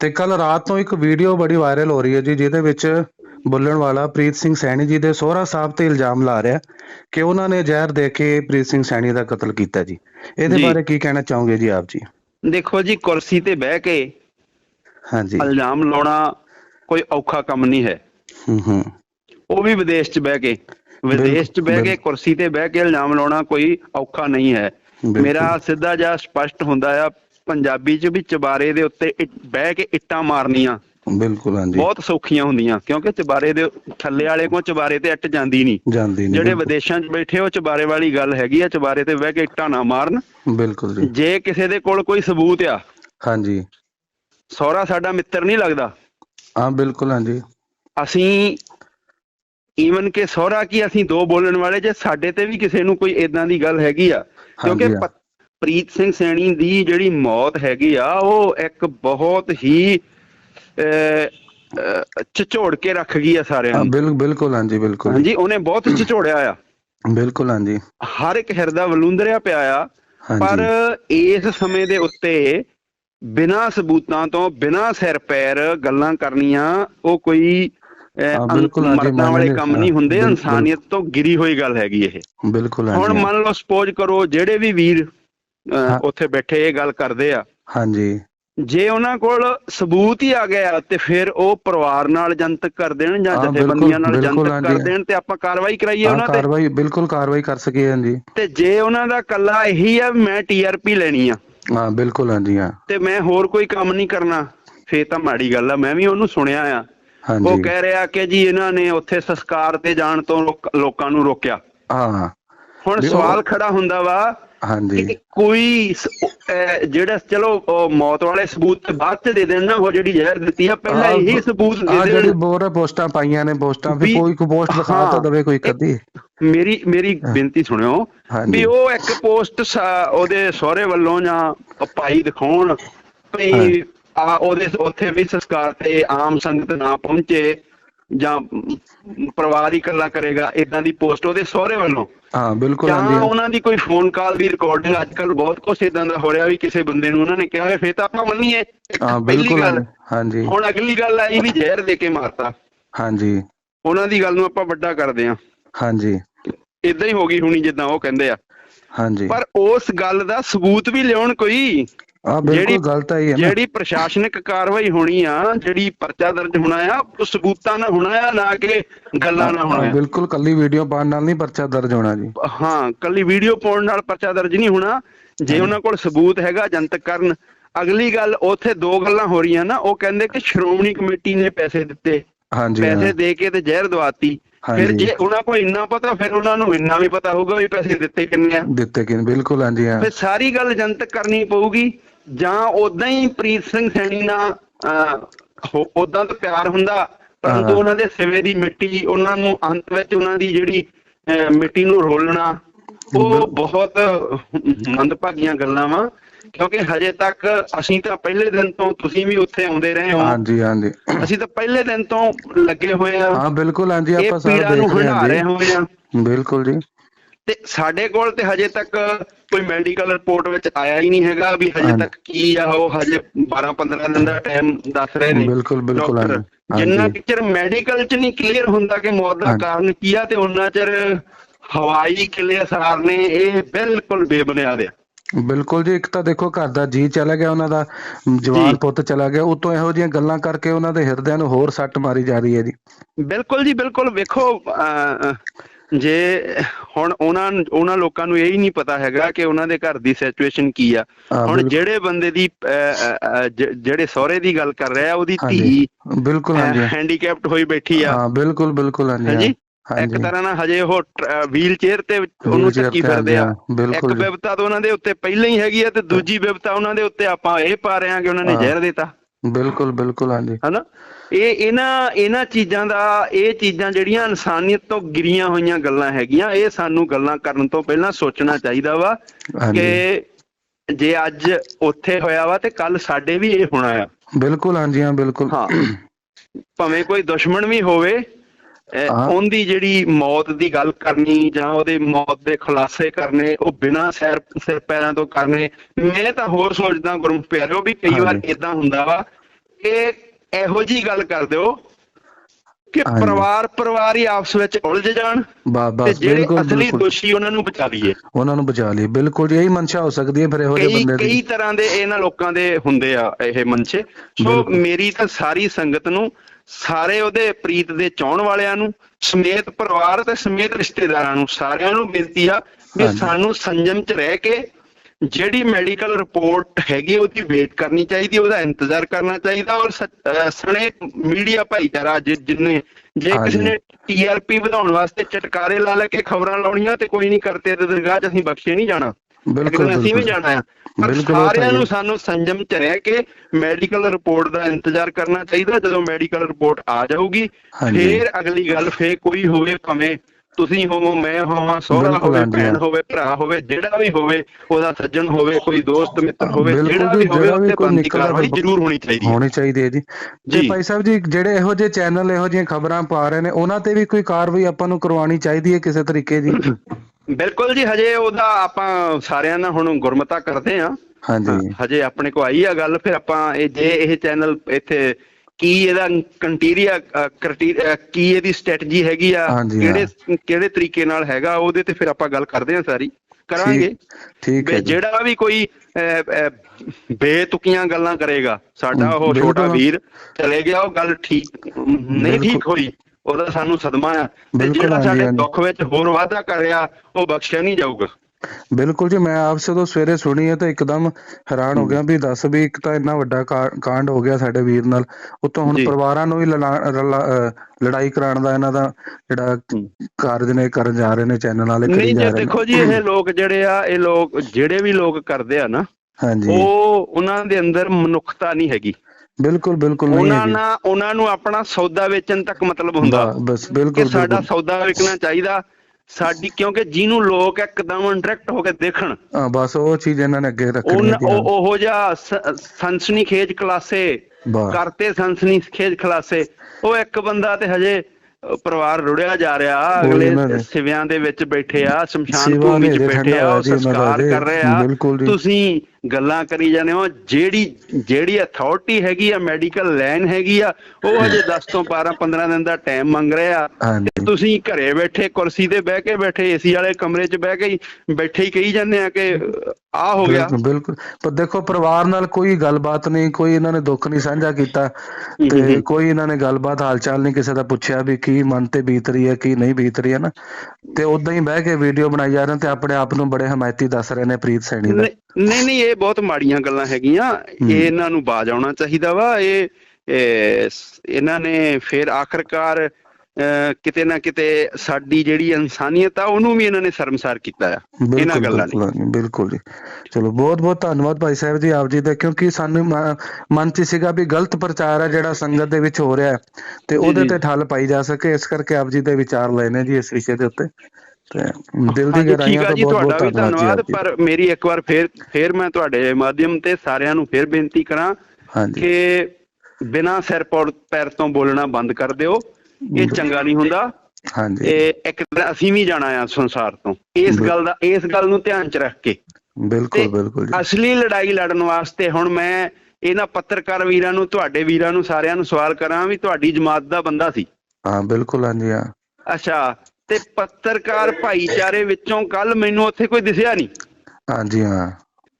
ਤੇ ਕੱਲ ਰਾਤ ਤੋਂ ਇੱਕ ਵੀਡੀਓ ਬੜੀ ਵਾਇਰਲ ਹੋ ਰਹੀ ਹੈ ਜੀ ਜਿਹਦੇ ਵਿੱਚ ਬੋਲਣ ਵਾਲਾ ਪ੍ਰੀਤ ਸਿੰਘ ਸੈਣੀ ਜੀ ਦੇ ਸਹੁਰਾ ਸਾਹਿਬ ਤੇ ਇਲਜ਼ਾਮ ਲਾ ਰਿਹਾ ਕਿ ਉਹਨਾਂ ਨੇ ਜ਼ਹਿਰ ਦੇ ਕੇ ਪ੍ਰੀਤ ਸਿੰਘ ਸੈਣੀ ਦਾ ਕਤਲ ਕੀਤਾ ਜੀ ਇਹਦੇ। ਬਾਰੇ ਕੀ ਕਹਿਣਾ ਚਾਹੋਗੇ ਜੀ ਆਪ ਜੀ ਦੇਖੋ ਜੀ ਕੁਰਸੀ ਤੇ ਬਹਿ ਕੇ ਹਾਂਜੀ ਇਲਜ਼ਾਮ ਲਾਉਣਾ ਕੋਈ ਔਖਾ ਕੰਮ ਨਹੀਂ ਹੈ ਹੂੰ ਹੂੰ ਉਹ ਵੀ ਵਿਦੇਸ਼ 'ਚ ਬਹਿ ਕੇ ਵਿਦੇਸ਼ 'ਚ ਬਹਿ ਕੇ। ਕੁਰਸੀ ਤੇ ਬਹਿ ਕੇ ਇਲਜ਼ਾਮ ਲਾਉਣਾ ਕੋਈ ਔਖਾ ਨਹੀਂ ਹੈ। ਮੇਰਾ ਸਿੱਧਾ ਜਿਹਾ ਸਪਸ਼ਟ ਹੁੰਦਾ ਆ ਪੰਜਾਬੀ 'ਚ ਵੀ ਚਬਾਰੇ ਦੇ ਉੱਤੇ ਬਹਿ ਕੇ ਇੱਟਾਂ ਮਾਰਨੀਆਂ। ਬਿਲਕੁਲ ਹਾਂਜੀ। ਬਹੁਤ ਸੌਖੀਆਂ ਹੁੰਦੀਆਂ ਕਿਉਂਕਿ ਚਬਾਰੇ ਦੇ ਥੱਲੇ ਵਾਲੇ ਕੋਲ ਚਬਾਰੇ ਤੇ ਇੱਟ ਜਾਂਦੀ ਨਹੀਂ। ਜਾਂਦੀ ਨਹੀਂ ਜਿਹੜੇ ਵਿਦੇਸ਼ਾਂ 'ਚ ਬੈਠੇ ਉਹ ਚਬਾਰੇ ਵਾਲੀ ਗੱਲ ਹੈਗੀ ਆ ਚਬਾਰੇ ਤੇ ਬਹਿ ਕੇ ਇੱਟਾਂ ਨਾ ਮਾਰਨ। ਬਿਲਕੁਲ ਜੀ। ਜੇ ਕਿਸੇ ਦੇ ਕੋਲ ਕੋਈ ਸਬੂਤ ਆ ਹਾਂਜੀ। ਸਹੁਰਾ ਸਾਡਾ ਮਿੱਤਰ ਨਹੀਂ ਲੱਗਦਾ। ਹਾਂ ਬਿਲਕੁਲ ਹਾਂਜੀ। ਅਸੀਂ ਈਵਨ ਕਿ ਸਹੁਰਾ ਕੀ ਅਸੀਂ ਦੋ ਬੋਲਣ ਵਾਲੇ ਜੇ ਸਾਡੇ ਤੇ ਵੀ ਕਿਸੇ ਨੂੰ ਕੋਈ ਇਦਾਂ ਦੀ ਗੱਲ ਹੈਗੀ ਆ। ਕਿਉਂਕਿ ਪ੍ਰੀਤ ਸਿੰਘ ਸੈਣੀ ਦੀ ਜਿਹੜੀ ਮੌਤ ਹੈਗੀ ਆ ਉਹ ਇੱਕ ਬਹੁਤ ਹੀ ਝਿਝੋੜ ਕੇ ਰੱਖ ਗਈ ਆ ਸਾਰਿਆਂ ਨੂੰ। ਬਿਲ ਬਿਲਕੁਲ ਹਾਂਜੀ ਬਿਲਕੁਲ। ਹਾਂਜੀ ਉਹਨੇ ਬਹੁਤ ਝਿਝੋੜਿਆ ਆ। ਬਿਲਕੁਲ ਹਾਂਜੀ। ਹਰ ਇੱਕ ਹਿਰਦਾ ਵਲੂੰਦਰਿਆ ਪਿਆ ਆ ਪਰ ਇਸ ਸਮੇਂ ਦੇ ਉੱਤੇ ਬਿਨਾਂ ਸਬੂਤਾਂ ਤੋਂ ਬਿਨਾਂ ਸਿਰ ਪੈਰ ਗੱਲਾਂ ਕਰਨੀਆਂ ਉਹ ਕੋਈ ਬਿਲਕੁਲ ਮਰਦਾਂ ਵਾਲੇ ਕੰਮ ਨਹੀਂ ਹੁੰਦੇ ਬਿਲਕੁਲ। ਇਨਸਾਨੀਅਤ ਤੋਂ ਗਿਰੀ ਹੋਈ ਗੱਲ ਹੈਗੀ ਇਹ। ਬਿਲਕੁਲ ਹੁਣ ਮੰਨ ਲਓ ਸਪੋਜ਼ ਕਰੋ ਜਿਹੜੇ ਵੀ ਵੀਰ। ਉੱਥੇ ਬੈਠੇ ਇਹ ਗੱਲ ਕਰਦੇ ਆ। ਹਾਂਜੀ। ਜੇ ਉਹਨਾਂ ਕੋਲ ਸਬੂਤ ਹੀ ਆ ਗਿਆ ਤੇ ਫਿਰ ਉਹ ਪਰਿਵਾਰ ਨਾਲ ਜਨਤਕ ਕਰ ਦੇਣ ਜਾਂ ਜਥੇਬੰਦੀਆਂ ਨਾਲ ਜਨਤਕ ਕਰ। ਦੇਣ ਤੇ ਆਪਾਂ ਕਾਰਵਾਈ ਕਰਾਈਏ ਉਹਨਾਂ ਤੇ? ਕਾਰਵਾਈ ਬਿਲਕੁਲ ਕਾਰਵਾਈ ਕਰ ਸਕੀਏ ਹਾਂਜੀ। ਤੇ ਜੇ ਉਹਨਾਂ ਦਾ ਕੱਲਾ ਇਹੀ ਆ ਮੈਂ ਟੀਆਰਪੀ ਲੈਣੀ ਆ। ਹਾਂ ਬਿਲਕੁਲ ਹਾਂਜੀ ਹਾਂ। ਤੇ ਮੈਂ ਹੋਰ ਕੋਈ ਕੰਮ ਨਹੀਂ ਕਰਨਾ ਫੇਰ ਤਾਂ ਮਾੜੀ ਗੱਲ ਆ ਮੈਂ ਵੀ ਉਹਨੂੰ ਸੁਣਿਆ ਆ। ਉਹ ਕਹਿ ਰਿਹਾ ਕਿ ਜੀ ਇਹਨਾਂ ਨੇ ਉੱਥੇ ਸੰਸਕਾਰ ਤੇ ਜਾਣ ਤੋਂ ਲੋਕ- ਨੂੰ ਰੋਕਿਆ। ਹਾਂ। ਹੁਣ ਸਵਾਲ ਖੜਾ ਹੁੰਦਾ ਵਾ ਹਾਂਜੀ। ਕੋਈ ਜਿਹੜਾ ਚਲੋ ਮੌਤ ਵਾਲੇ ਸਬੂਤ ਤੇ ਬਾਅਦ ਚ ਦੇ ਦੇਣ ਨਾ ਉਹ ਜਿਹੜੀ ਜ਼ਹਿਰ ਦਿੱਤੀ ਆ ਪਹਿਲਾਂ ਇਹੀ ਸਬੂਤ ਆ ਦੇ ਜਿਹੜੀ ਦੇਣ। ਬੋਰ ਪੋਸਟਾਂ ਪਾਈਆਂ ਨੇ ਪੋਸਟਾਂ ਵੀ- ਕੋਈ ਕੋ ਪੋਸਟ ਦਿਖਾ ਤਾਂ। ਦਵੇ ਕੋਈ ਕਦੀ। ਮੇਰੀ ਮੇਰੀ ਬੇਨਤੀ ਸੁਣਿਓ। ਵੀ ਉਹ ਇੱਕ ਪੋਸਟ ਉਹਦੇ ਸਹੁਰੇ ਵੱਲੋਂ ਜਾਂ ਭਾਈ ਦਿਖਾਉਣ ਵੀ ਆ ਉਹਦੇ ਉੱਥੇ ਵੀ ਸੰਸਕਾਰ ਤੇ ਆਮ ਸੰਗਤ ਨਾ ਪਹੁੰਚੇ ਜਾਂ ਪਰਿਵਾਰ ਹੀ ਇਕੱਲਾ ਕਰੇਗਾ ਇਦਾਂ ਦੀ ਪੋਸਟ ਉਹਦੇ ਸਹੁਰੇ ਵੱਲੋਂ। ਹਾਂ ਬਿਲਕੁਲ ਜਾਂ ਹਾਂਜੀ। ਉਹਨਾਂ ਦੀ ਕੋਈ ਫੋਨ ਕਾਲ ਦੀ ਰਿਕਾਰਡਿੰਗ ਅੱਜ ਕੱਲ ਬਹੁਤ ਕੁਛ ਇਦਾਂ ਦਾ ਹੋ ਰਿਹਾ ਵੀ ਕਿਸੇ ਬੰਦੇ ਨੂੰ ਉਹਨਾਂ ਨੇ ਕਿਹਾ ਫੇਰ ਤਾਂ ਆਪਾਂ ਮੰਨੀਏ ਹਾਂ ਬਿਲਕੁਲ ਹਾਂਜੀ। ਹੁਣ ਅਗਲੀ ਗੱਲ ਆਈ ਵੀ ਜ਼ਹਿਰ ਦੇ ਕੇ ਮਾਰਤਾ। ਹਾਂਜੀ। ਉਹਨਾਂ ਦੀ ਗੱਲ ਨੂੰ ਆਪਾਂ ਵੱਡਾ ਕਰਦੇ ਆਂ ਹਾਂਜੀ। ਇਦਾਂ ਹੀ ਹੋ ਗਈ ਹੁਣੀ ਜਿੱਦਾਂ ਉਹ ਕਹਿੰਦੇ ਆ। ਹਾਂਜੀ। ਪਰ ਉਸ ਗੱਲ ਦਾ ਸਬੂਤ ਵੀ ਲਿਆਉਣ ਕੋਈ ਆ ਬਿਲਕੁਲ ਗਲਤ ਹੈ ਜਿਹੜੀ ਪ੍ਰਸ਼ਾਸਨਿਕ ਕਾਰਵਾਈ ਹੋਣੀ ਆ ਜਿਹੜੀ ਪਰਚਾ ਦਰਜ ਹੋਣਾ ਆ ਉਹ ਸਬੂਤਾਂ ਨਾਲ ਹੋਣਾ ਆ ਨਾ ਕਿ ਗੱਲਾਂ ਨਾਲ ਹੋਣਾ ਬਿਲਕੁਲ ਕੱਲੀ ਵੀਡੀਓ ਪਾਉਣ ਨਾਲ ਨਹੀਂ ਪਰਚਾ ਦਰਜ ਹੋਣਾ ਜੀ। ਹਾਂ ਕੱਲੀ ਵੀਡੀਓ ਪਾਉਣ ਨਾਲ ਪਰਚਾ ਦਰਜ ਨਹੀਂ ਹੋਣਾ। ਜੇ ਉਹਨਾਂ ਕੋਲ ਸਬੂਤ ਹੈਗਾ ਜਨਤਕ ਕਰਨ ਅਗਲੀ ਗੱਲ ਉੱਥੇ ਦੋ ਗੱਲਾਂ ਹੋ ਰਹੀਆਂ ਨਾ ਉਹ ਕਹਿੰਦੇ ਕਿ ਸ਼੍ਰੋਮਣੀ ਕਮੇਟੀ ਨੇ ਪੈਸੇ ਦਿੱਤੇ। ਹਾਂਜੀ ਪੈਸੇ ਦੇ ਕੇ ਤੇ ਜ਼ਹਿਰ ਦਵਾਤੀ। ਫਿਰ। ਜੇ ਉਹਨਾਂ ਕੋਲ ਇੰਨਾ ਪਤਾ ਫਿਰ ਉਹਨਾਂ ਨੂੰ ਇੰਨਾ ਵੀ ਪਤਾ ਹੋਊਗਾ ਵੀ ਪੈਸੇ ਦਿੱਤੇ ਕਿੰਨੇ ਆ ਦਿੱਤੇ ਕਿ ਬਿਲਕੁਲ ਹਾਂਜੀ ਹਾਂ ਫਿਰ ਸਾਰੀ ਗੱਲ ਜਨਤਕ ਕਰਨੀ ਪਊਗੀ ਜਾਂ ਉਦਾਂ ਹੀ ਪ੍ਰੀਤ ਸਿੰਘ ਸੈਣੀ ਨਾਲ ਉਦਾਂ ਤਾਂ ਪਿਆਰ ਹੁੰਦਾ ਪਰੰਤੂ। ਉਹਨਾਂ ਦੇ ਸਿਵੇ ਦੀ ਮਿੱਟੀ ਉਹਨਾਂ ਨੂੰ ਅੰਤ ਵਿੱਚ ਉਹਨਾਂ ਦੀ ਜਿਹੜੀ ਮਿੱਟੀ ਨੂੰ ਰੋਲਣਾ ਉਹ ਬਹੁਤ ਮੰਦਭਾਗੀਆਂ ਗੱਲਾਂ ਵਾ ਕਿਉਂਕਿ ਹਜੇ ਤੱਕ ਅਸੀਂ ਤਾਂ ਪਹਿਲੇ ਦਿਨ ਤੋਂ ਤੁਸੀਂ ਵੀ ਉੱਥੇ ਆਉਂਦੇ ਰਹੇ ਹੋ ਹਾਂਜੀ ਹਾਂਜੀ ਅਸੀਂ ਤਾਂ ਪਹਿਲੇ ਦਿਨ ਤੋਂ ਲੱਗੇ ਹੋਏ ਆ ਹਾਂ ਬਿਲਕੁਲ ਹਾਂਜੀ ਆਪਾਂ ਸਾਰਾ ਦੇਖ ਰਹੇ ਹਾਂ ਬਿਲਕੁਲ ਜੀ ਤੇ ਸਾਡੇ ਕੋਲ ਤੇ ਹਜੇ ਤੱਕ ਕੋਈ ਮੈਡੀਕਲ ਰਿਪੋਰਟ ਵਿੱਚ ਆਇਆ ਹੀ ਨਹੀਂ ਹੈਗਾ ਵੀ ਹਜੇ। ਤੱਕ ਕੀ ਆ ਉਹ ਹਜੇ 12 15 ਦਿਨ ਦਾ ਟਾਈਮ ਦੱਸ ਰਹੇ ਨੇ ਬਿਲਕੁਲ, ਬਿਲਕੁਲ। ਜਿੰਨਾ ਹਾਂਜੀ। ਚਿਰ ਮੈਡੀਕਲ ਚ ਨਹੀਂ ਕਲੀਅਰ ਹੁੰਦਾ ਕਿ ਮੌਤ ਦਾ। ਕਾਰਨ ਕੀ ਆ ਤੇ ਉਹਨਾਂ ਚਿਰ ਹਵਾਈ ਕਿਲੇ ਸਾਰ ਨੇ ਇਹ ਬਿਲਕੁਲ ਬੇਬੁਨਿਆਦ ਆ ਬਿਲਕੁਲ ਜੀ ਇੱਕ ਤਾਂ ਦੇਖੋ ਘਰ ਦਾ ਜੀ ਚਲਾ ਗਿਆ ਉਹਨਾਂ ਦਾ ਜਵਾਨ। ਪੁੱਤ ਚਲਾ ਗਿਆ ਉਤੋਂ ਇਹੋ ਜਿਹੀਆਂ ਗੱਲਾਂ ਕਰਕੇ ਉਹਨਾਂ ਦੇ ਹਿਰਦਿਆਂ ਨੂੰ ਹੋਰ ਸੱਟ ਮਾਰੀ ਜਾ ਰਹੀ ਹੈ ਜੀ। ਬਿਲਕੁਲ ਜੀ ਬਿਲਕੁਲ। ਵੇਖੋ ਜੇ ਹੁਣ ਉਹਨਾਂ ਉਹਨਾਂ ਲੋਕਾਂ ਨੂੰ ਇਹ ਹੀ ਨਹੀਂ ਪਤਾ ਹੈਗਾ ਕਿ ਉਹਨਾਂ ਦੇ ਘਰ ਦੀ ਸਿਚੁਏਸ਼ਨ ਕੀ ਆ। ਹੁਣ। ਜਿਹੜੇ ਬੰਦੇ ਦੀ ਜਿਹੜੇ ਸਹੁਰੇ ਦੀ ਗੱਲ ਕਰ ਰਿਹਾ ਉਹਦੀ ਧੀ ਬਿਲਕੁਲ ਹਾਂਜੀ। ਹੈਂਡੀਕੈਪਟ ਹੋਈ ਬੈਠੀ ਆ। ਹਾਂ ਬਿਲਕੁਲ ਬਿਲਕੁਲ ਹਾਂਜੀ ਇੱਕ ਤਰ੍ਹਾਂ ਨਾਲ ਹਜੇ ਉਹ ਵੀਲ ਚੇਅਰ ਤੇ ਉਹਨੂੰ ਚੱਕੀ ਫਿਰਦੇ ਆ। ਇੱਕ। ਵਿਵਤਾ ਤਾਂ ਉਹਨਾਂ ਦੇ ਉੱਤੇ ਪਹਿਲਾਂ ਹੀ ਹੈਗੀ ਆ ਤੇ ਦੂਜੀ ਵਿਵਤਾ ਉਹਨਾਂ ਦੇ ਉੱਤੇ ਆਪਾਂ ਇਹ ਪਾ ਰਹੇ ਹਾਂ ਕਿ ਉਹਨਾਂ ਨੇ। ਜ਼ਹਿਰ ਦਿੱਤਾ। ਬਿਲਕੁਲ ਬਿਲਕੁਲ ਹਾਂਜੀ। ਹਨਾ? ਇਹ ਇਹਨਾਂ ਇਹਨਾਂ ਚੀਜ਼ਾਂ ਦਾ ਇਹ ਚੀਜ਼ਾਂ ਜਿਹੜੀਆਂ ਇਨਸਾਨੀਅਤ ਤੋਂ ਗਿਰੀਆਂ ਹੋਈਆਂ ਗੱਲਾਂ ਹੈਗੀਆਂ ਇਹ ਸਾਨੂੰ ਗੱਲਾਂ ਕਰਨ ਤੋਂ ਪਹਿਲਾਂ ਸੋਚਣਾ ਚਾਹੀਦਾ ਵਾ ਕਿ ਜੇ ਅੱਜ ਉੱਥੇ ਹੋਇਆ ਵਾ ਤੇ ਕੱਲ ਸਾਡੇ ਵੀ ਇਹ ਹੋਣਾ ਆ। ਬਿਲਕੁਲ ਹਾਂਜੀ ਹਾਂ ਬਿਲਕੁਲ। ਹਾਂ। ਭਾਵੇਂ ਕੋਈ ਦੁਸ਼ਮਣ ਵੀ ਹੋਵੇ। ਉਹਦੀ ਜਿਹੜੀ ਮੌਤ ਦੀ ਗੱਲ ਕਰਨੀ ਜਾਂ ਉਹਦੇ ਮੌਤ ਦੇ ਖੁਲਾਸੇ ਕਰਨੇ ਉਹ ਬਿਨਾਂ ਸਿਰ ਸਿਰ ਪੈਰਾਂ ਤੋਂ ਕਰਨੇ ਮੈਂ ਤਾਂ ਹੋਰ ਸੋਚਦਾ ਗੁਰਮੁਖ ਪਿਆਰਿਓ ਵੀ ਕਈ ਵਾਰ। ਇਦਾਂ ਹੁੰਦਾ ਵਾ ਇਹ ਇਹੋ ਜੀ ਗੱਲ ਕਰ ਦਿਓ ਕਿ। ਪਰਿਵਾਰ ਪਰਿਵਾਰ ਹੀ ਆਪਸ ਵਿੱਚ ਉਲਝ ਜਾਣ ਤੇ ਜਿਹੜੇ ਬਿਲਕੁਲ ਅਸਲੀ ਦੋਸ਼ੀ ਉਹਨਾਂ ਨੂੰ ਬਚਾ ਲਈਏ ਉਹਨਾਂ ਨੂੰ ਬਚਾ ਲਈ ਬਿਲਕੁਲ ਜੀ, ਇਹੀ ਮਨਸ਼ਾ ਹੋ ਸਕਦੀ ਹੈ ਫਿਰ ਇਹੋ ਜਿਹੇ ਕਈ ਬੰਦੇ ਕਈ ਦੀ ਤਰ੍ਹਾਂ ਦੇ ਇਹਨਾਂ ਲੋਕਾਂ ਦੇ ਹੁੰਦੇ ਆ ਇਹ ਮਨਸ਼ੇ ਸੋ। ਮੇਰੀ ਤਾਂ ਸਾਰੀ ਸੰਗਤ ਨੂੰ ਸਾਰੇ ਉਹਦੇ ਪ੍ਰੀਤ ਦੇ ਚਾਹਣ ਵਾਲਿਆਂ ਨੂੰ ਸਮੇਤ ਪਰਿਵਾਰ ਤੇ ਸਮੇਤ ਰਿਸ਼ਤੇਦਾਰਾਂ ਨੂੰ ਸਾਰਿਆਂ ਨੂੰ ਬੇਨਤੀ ਆ ਵੀ ਹਾਂਜੀ। ਸਾਨੂੰ ਸੰਜਮ 'ਚ ਰਹਿ ਕੇ ਜਿਹੜੀ ਮੈਡੀਕਲ ਰਿਪੋਰਟ ਹੈਗੀ ਉਹਦੀ ਵੇਟ ਕਰਨੀ ਚਾਹੀਦੀ ਉਹਦਾ ਇੰਤਜ਼ਾਰ ਕਰਨਾ ਚਾਹੀਦਾ ਔਰ ਸਣੇ ਮੀਡੀਆ ਭਾਈਚਾਰਾ ਜਿ- ਜਿਹਨੇ ਜੇ। ਕਿਸੇ ਨੇ ਟੀਆਰਪੀ ਵਧਾਉਣ ਵਾਸਤੇ ਚਟਕਾਰੇ ਲਾ ਲੈ ਕੇ ਖਬਰਾਂ ਲਾਉਣੀਆਂ ਤੇ ਕੋਈ ਨਹੀਂ ਕਰਤੇ ਤੇ ਦਰਗਾਹ 'ਚ ਅਸੀਂ ਬਖਸ਼ੇ ਨਹੀਂ ਜਾਣਾ ਬਿਲਕੁਲ ਅਸੀਂ ਵੀ ਜਾਣਾ ਆ ਪਰ ਸਾਰਿਆਂ। ਨੂੰ ਸਾਨੂੰ ਸੰਜਮ ਚ ਰਹਿ ਕੇ ਮੈਡੀਕਲ ਰਿਪੋਰਟ ਦਾ ਇੰਤਜ਼ਾਰ ਕਰਨਾ ਚਾਹੀਦਾ ਜਦੋਂ ਮੈਡੀਕਲ ਰਿਪੋਰਟ ਆ ਜਾਊਗੀ। ਫੇਰ ਅਗਲੀ ਗੱਲ ਫੇਰ ਕੋਈ ਹੋਵੇ ਭਾਵੇਂ ਤੁਸੀਂ ਹੋਵੋ ਮੈਂ ਹੋਵਾਂ ਸਹੁਰਾ ਹੋਵੇ ਭੈਣ। ਹੋਵੇ ਭਰਾ ਹੋਵੇ ਜਿਹੜਾ ਵੀ ਹੋਵੇ ਉਹਦਾ ਸੱਜਣ ਹੋਵੇ ਕੋਈ ਦੋਸਤ ਮਿੱਤਰ ਹੋਵੇ ਜਿਹੜਾ ਵੀ ਹੋਵੇ ਉੱਤੇ ਬੰਦੀ ਕਾਰਵਾਈ ਜ਼ਰੂਰ ਹੋਣੀ ਚਾਹੀਦੀ ਹੈ ਹੋਣੀ ਚਾਹੀਦੀ ਹੈ ਜੀ ਜੀ। ਭਾਈ ਸਾਹਿਬ ਜੀ ਜਿਹੜੇ ਇਹੋ ਜਿਹੇ ਚੈਨਲ ਇਹੋ ਜਿਹੀਆਂ ਖਬਰਾਂ ਪਾ ਰਹੇ ਨੇ ਉਹਨਾਂ ਤੇ ਵੀ ਕੋਈ ਕਾਰਵਾਈ ਆਪਾਂ ਨੂੰ ਕਰਵਾਉਣੀ ਚਾਹੀਦੀ ਹੈ ਕਿਸੇ ਤਰੀਕੇ ਦੀ ਬਿਲਕੁਲ ਜੀ ਹਜੇ ਉਹਦਾ ਆਪਾਂ ਸਾਰਿਆਂ ਨਾਲ ਹੁਣ ਗੁਰਮਤਾ ਕਰਦੇ ਆ ਹਾਂਜੀ। ਹਜੇ ਆਪਣੇ ਕੋ ਆਈ ਆ ਗੱਲ ਫਿਰ ਆਪਾਂ ਇਹ ਜੇ ਇਹ ਚੈਨਲ ਇੱਥੇ ਕੀ ਇਹਦਾ ਕੰਟੀਰੀਆ ਕੀ ਇਹਦੀ ਸਟ੍ਰੈਟਜੀ ਹੈਗੀ ਆ ਕਿਹੜੇ ਕਿਹੜੇ ਤਰੀਕੇ ਨਾਲ ਹੈਗਾ ਉਹਦੇ ਤੇ ਫਿਰ ਆਪਾਂ ਗੱਲ ਕਰਦੇ ਆ ਸਾਰੀ। ਕਰਾਂਗੇ। ਠੀਕ- ਹੈ ਜਿਹੜਾ ਵੀ ਕੋਈ ਬੇਤੁਕੀਆਂ ਗੱਲਾਂ ਕਰੇਗਾ ਸਾਡਾ ਉਹ। ਛੋਟਾ ਵੀਰ ਚਲੇ ਗਿਆ ਉਹ ਗੱਲ ਠੀਕ ਨਹੀਂ ਠੀਕ। ਹੋਈ। ਉਹਦਾ ਸਾਨੂੰ ਸਦਮਾ ਆ। ਤੇ ਜਿਹੜਾ ਸਾਡੇ। ਦੁੱਖ ਵਿੱਚ ਹੋਰ ਵਾਧਾ ਕਰਿਆ ਉਹ ਬਖਸ਼ਿਆ ਨਹੀਂ ਜਾਊਗਾ। ਬਿਲਕੁਲ ਜੀ ਮੈਂ ਆਪ ਜਦੋਂ ਸਵੇਰੇ ਸੁਣੀ ਹੈ ਤਾਂ ਇੱਕਦਮ ਹੈਰਾਨ ਹੋ ਗਿਆ ਵੀ ਦੱਸ ਵੀ ਇੱਕ ਤਾਂ ਇੰਨਾ ਵੱਡਾ ਕਾਂਡ ਹੋ ਗਿਆ ਸਾਡੇ ਵੀਰ ਨਾਲ। ਉਤੋਂ ਹੁਣ। ਪਰਿਵਾਰਾਂ ਨੂੰ ਅਹ ਲੜਾਈ ਕਰਾਉਣ ਦਾ ਇਹਨਾਂ ਦਾ ਜਿਹੜਾ ਕਾਰਜ ਨੇ ਕਰਨ ਜਾ ਰਹੇ ਨੇ ਚੈਨਲ ਵਾਲੇ ਕਰੀ ਜਾ ਰਹੇ ਦੇਖੋ ਜੀ ਇਹ ਲੋਕ ਜਿਹੜੇ ਆ ਇਹ ਲੋਕ ਜਿਹੜੇ ਵੀ ਲੋਕ ਕਰਦੇ ਆ ਨਾ ਹਾਂਜੀ। ਉਹ ਉਹਨਾਂ ਦੇ ਅੰਦਰ ਮਨੁੱਖਤਾ ਨਹੀਂ ਹੈਗੀ। ਬਿਲਕੁਲ ਬਿਲਕੁਲ ਨਹੀਂ ਉਹਨਾਂ ਨਾਲ ਉਹਨਾਂ ਨੂੰ ਆਪਣਾ ਸੌਦਾ ਵੇਚਣ ਤੱਕ ਮਤਲਬ ਹੁੰਦਾ। ਬਸ ਕਿ ਬਿਲਕੁਲ ਸਾਡਾ ਸੌਦਾ ਵਿਕਣਾ ਚਾਹੀਦਾ। ਸਾਡੀ ਕਿਉਂਕਿ ਜਿਹਨੂੰ ਲੋਕ ਇੱਕਦਮ ਇੰਟਰੈਕਟ ਹੋ ਕੇ ਦੇਖਣ। ਹਾਂ ਬਸ ਉਹ ਚੀਜ਼ ਇਹਨਾਂ ਨੇ ਅੱਗੇ ਰੱਖਣੀ ਉਹ ਹੈ ਉਹ ਉਹੋ ਜਿਹਾ ਸ- ਸਨਸਨੀ ਖੇਜ ਖਲਾਸੇ ਬਾ- ਕਰਤੇ ਸਨਸਨੀ ਖੇਜ ਖਲਾਸੇ ਉਹ ਇੱਕ ਬੰਦਾ ਤੇ ਹਜੇ ਪਰਿਵਾਰ ਰੁੜਿਆ ਜਾ ਰਿਹਾ। ਅਗਲੇ। ਸਿਵਿਆਂ ਦੇ ਵਿੱਚ ਬੈਠੇ ਆ ਸ਼ਮਸ਼ਾਨ ਭੂਮੀ 'ਚ ਹਨੇਰੇ ਬੈਠੇ ਆ ਸੰਸਕਾਰ ਕਰ ਰਹੇ। ਆ। ਤੁਸੀਂ ਗੱਲਾਂ ਕਰੀ ਜਾਂਦੇ ਹੋ ਜਿਹੜੀ ਜਿਹੜੀ ਅਥਾਰਟੀ ਹੈਗੀ ਆ ਮੈਡੀਕਲ ਲਾਈਨ ਹੈਗੀ ਆ ਉਹ ਹਜੇ 10 ਤੋਂ 12 15 ਦਿਨ ਦਾ ਟਾਈਮ ਮੰਗ ਰਹੇ। ਆ ਹਾਂਜੀ ਤੁਸੀਂ ਘਰੇ ਬੈਠੇ ਕੁਰਸੀ ਤੇ ਬਹਿ ਕੇ ਬੈਠੇ ਏਸੀ ਵਾਲੇ ਕਮਰੇ 'ਚ ਬਹਿ ਕੇ ਬੈਠੇ ਹੀ ਕਹੀ ਜਾਂਦੇ ਆ ਕਿ ਆ ਹੋ ਗਿਆ। ਬਿਲਕੁਲ ਪਰ ਦੇਖੋ ਪਰਿਵਾਰ ਨਾਲ ਕੋਈ ਗੱਲਬਾਤ ਨਹੀਂ ਕੋਈ ਇਹਨਾਂ ਨੇ ਦੁੱਖ ਨਹੀਂ ਸਾਂਝਾ ਕੀਤਾ। ਤੇ। ਕੋਈ ਇਹਨਾਂ ਨੇ ਗੱਲਬਾਤ ਹਾਲਚਾਲ ਨਹੀਂ ਕਿਸੇ ਦਾ ਪੁੱਛਿਆ ਵੀ ਕੀ ਮਨ ਤੇ ਬੀਤ ਰਹੀ ਹੈ ਕੀ ਨਹੀਂ ਬੀਤ ਰਹੀ ਹੈ ਨਾ। ਤੇ ਉਦਾਂ ਹੀ ਬਹਿ ਕੇ ਵੀਡੀਓ ਬਣਾਈ ਜਾ ਰਹੇ ਤੇ ਆਪਣੇ ਆਪ ਨੂੰ ਬੜੇ ਹਮਾਇਤੀ ਦੱਸ ਰਹੇ ਨੇ ਪ੍ਰੀਤ ਸੈਣੀ ਦਾ। ਨਹੀਂ ਨਹੀਂ ਇਹ ਬਹੁਤ ਮਾੜੀਆਂ ਗੱਲਾਂ ਹੈਗੀਆਂ। ਇਹ ਇਹਨਾਂ ਨੂੰ ਬਾਜ ਆਉਣਾ ਚਾਹੀਦਾ ਵਾ। ਇਹ ਇਹਨਾਂ ਨੇ ਫਿਰ ਆਖਰਕਾਰ ਕਿਤੇ ਨਾ ਕਿਤੇ ਸਾਡੀ ਜਿਹੜੀ ਇਨਸਾਨੀਅਤ ਆ ਉਹਨੂੰ ਵੀ ਇਹਨਾਂ ਨੇ ਸ਼ਰਮਸਾਰ ਕੀਤਾ ਆ। ਇਹਨਾਂ ਗੱਲਾਂ ਨੇ ਬਿਲਕੁਲ ਜੀ। ਚਲੋ ਬਹੁਤ ਬਹੁਤ ਧੰਨਵਾਦ ਭਾਈ ਸਾਹਿਬ ਜੀ ਆਪ ਜੀ ਦਾ ਕਿਉਂਕਿ ਸਾਨੂੰ ਮਨ ਚ ਸੀਗਾ ਵੀ ਗਲਤ ਪ੍ਰਚਾਰ ਹੈ ਜਿਹੜਾ ਸੰਗਤ ਦੇ ਵਿੱਚ ਹੋ ਰਿਹਾ ਤੇ ਉਹਦੇ। ਤੇ ਠੱਲ ਪਾਈ ਜਾ ਸਕੇ ਇਸ ਕਰਕੇ ਆਪ ਜੀ ਦੇ ਵਿਚਾਰ ਨੇ ਜੀ ਇਸ ਵਿਸ਼ੇ ਦੇ ਉੱਤੇ। ਤੇ ਦਿਲ ਦੀ ਗਹਿਰਾਈਆਂ ਤੋਂ ਬਹੁਤ ਬਹੁਤ ਧੰਨਵਾਦ। ਪਰ ਮੇਰੀ ਇੱਕ ਵਾਰ ਫੇਰ ਫੇਰ ਮੈਂ ਤੁਹਾਡੇ ਮਾਧਿਅਮ ਤੇ ਸਾਰਿਆਂ ਨੂੰ ਫੇਰ ਬੇਨਤੀ ਕਰਾਂ ਕਿ ਬਿਨਾਂ ਸਿਰ ਪੈਰ ਤੋਂ ਬੋਲਣਾ ਬੰਦ ਕਰ ਦਿਓ ਇਹ ਚੰਗਾ ਨਹੀਂ ਹੁੰਦਾ। ਹਾਂਜੀ। ਇਹ ਇੱਕ ਅਸੀਂ ਵੀ ਜਾਣਾ ਆ ਸੰਸਾਰ ਤੋਂ ਇਸ ਗੱਲ ਦਾ ਇਸ ਗੱਲ ਨੂੰ ਧਿਆਨ ਚ ਰੱਖ ਕੇ। ਬਿਲਕੁਲ ਬਿਲਕੁਲ ਅਸਲੀ ਲੜਾਈ ਲੜਨ ਵਾਸਤੇ ਹੁਣ ਮੈਂ ਇਹਨਾਂ ਪੱਤਰਕਾਰ ਵੀਰਾਂ ਨੂੰ ਤੁਹਾਡੇ ਵੀਰਾਂ ਨੂੰ ਸਾਰਿਆਂ ਨੂੰ ਸਵਾਲ ਕਰਾਂ ਵੀ ਤੁਹਾਡੀ ਜਮਾਤ ਦਾ ਬੰਦਾ ਸੀ। ਹਾਂ ਬਿਲਕੁਲ ਹਾਂਜੀ ਹਾਂ। ਅੱਛਾ ਤੇ ਪੱਤਰਕਾਰ ਭਾਈਚਾਰੇ ਵਿੱਚੋਂ ਕੱਲ ਮੈਨੂੰ ਉੱਥੇ ਕੋਈ ਦਿਸਿਆ ਨਹੀਂ। ਹਾਂਜੀ ਹਾਂ।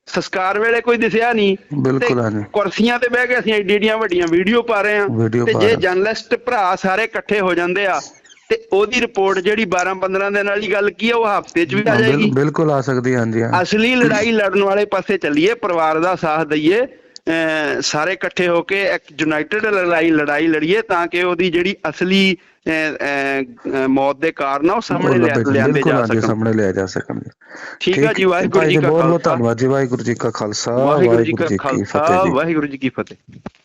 ਸੰਸਕਾਰ ਵੇਲੇ ਕੋਈ ਦਿਸਿਆ ਨਹੀਂ। ਬਿਲਕੁਲ ਹਾਂਜੀ। ਕੁਰਸੀਆਂ ਤੇ ਬਹਿ ਕੇ ਅਸੀਂ ਏਡੀ ਏਡੀਆਂ ਵੱਡੀਆਂ ਵੀਡੀਓ ਪਾ ਰਹੇ ਹਾਂ। ਤੇ ਜੇ। ਜਰਨਲਿਸਟ ਭਰਾ ਸਾਰੇ ਇਕੱਠੇ ਹੋ ਜਾਂਦੇ ਆ ਤੇ ਉਹਦੀ ਰਿਪੋਰਟ ਜਿਹੜੀ 12 15 ਦਿਨ ਵਾਲੀ ਗੱਲ ਕੀ ਆ ਉਹ ਹਫ਼ਤੇ 'ਚ ਵੀ ਆ ਜਾਏਗੀ। ਬਿਲਕੁਲ ਆ ਸਕਦੀ ਹਾਂਜੀ ਹਾਂ। ਅਸਲੀ ਲੜਾਈ ਲੜਨ ਵਾਲੇ ਪਾਸੇ ਚੱਲੀਏ ਪਰਿਵਾਰ ਦਾ ਸਾਥ ਦਈਏ ਸਾਰੇ ਇਕੱਠੇ ਹੋ ਕੇ ਇੱਕ ਯੂਨਾਈਟਿਡ ਲੜਾਈ ਲੜਾਈ ਲੜੀਏ ਤਾਂ ਕਿ ਉਹਦੀ ਜਿਹੜੀ ਅਸਲੀ ਮੌਤ ਦੇ ਕਾਰਨ ਉਹ ਸਾਹਮਣੇ ਲਿਆਂਦੇ ਜਾ ਸਕਣ। ਸਾਹਮਣੇ ਲਿਆ ਜਾ ਸਕਣ ਠੀਕ ਆ ਜੀ ਵਾਹਿਗੁਰੂ ਜੀ ਕਾ ਬਹੁਤ ਬਹੁਤ ਖਾਲਸਾ। ਧੰਨਵਾਦ ਜੀ ਵਾਹਿਗੁਰੂ ਜੀ ਕਾ ਖਾਲਸਾ ਵਾਹਿਗੁਰੂ ਜੀ ਕਾ ਖਾਲਸਾ ਫਤਿਹ ਵਾਹਿਗੁਰੂ ਜੀ ਕੀ ਫਤਿਹ।